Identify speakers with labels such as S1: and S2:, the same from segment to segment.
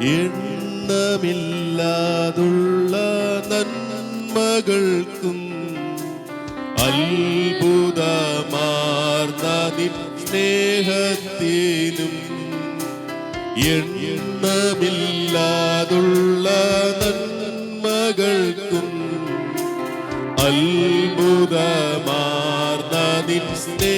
S1: എണ്ണമില്ലാതുള്ള നന്മകൾക്കും അത്ഭുതമാർന്ന നിൻ സ്നേഹത്തിനും എണ്ണമില്ലാതുള്ള നന്മകൾക്കും അത്ഭുതമാർന്ന നിൻ സ്നേഹത്തിനും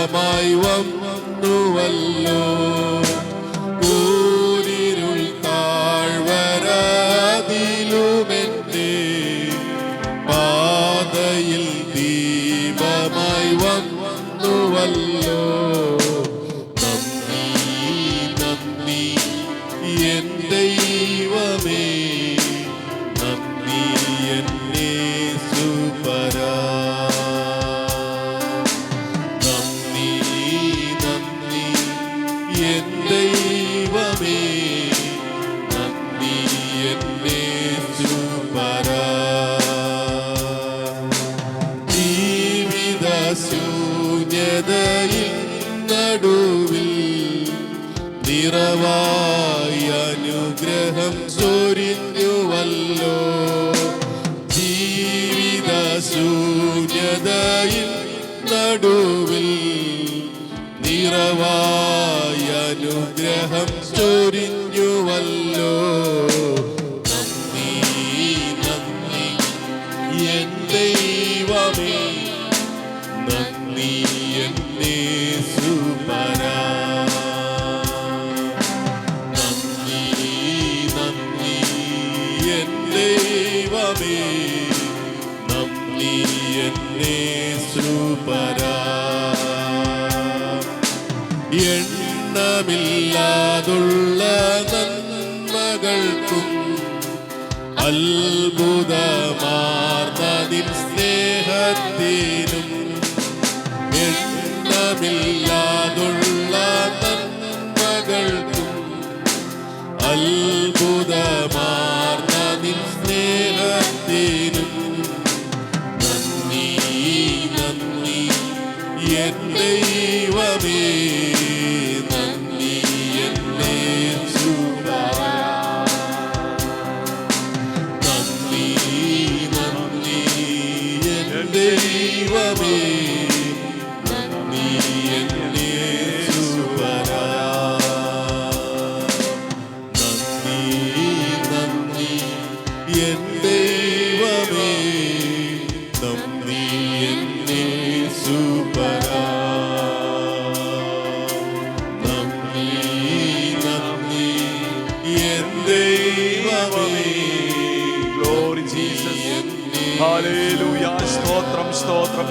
S1: ദീപമായി വന്നുവല്ലോ. കൂരിരുൾ താഴ്വരാതിലുമെന്റെ പാതയിൽ ദീപമായി വന്നുവല്ലോ. നടുവിൽ നിറവായി അനുഗ്രഹം ചൊരിഞ്ഞുവല്ലോ. ജീവിത നടുവിൽ നിറവായി അനുഗ്രഹം ചൊരിഞ്ഞുവല്ലോ. നന്ദി നന്ദി. എൻ ദൈവമേ നന്ദി എൻ ദൈവമേ എണ്ണമില്ലാതുള്ള നന്മകൾക്കും അത്ഭുതമാർന്നതിൽ സ്നേഹത്തിനും എണ്ണമില്ലാതുള്ള നന്മകൾക്കും അത്ഭുതമാർന്നതിൽ സ്നേഹത്തിനും നന്ദി നന്ദി ദൈവമേ
S2: Jesus. Hallelujah. സ്തോത്രം സ്തോത്രം സ്തോത്രം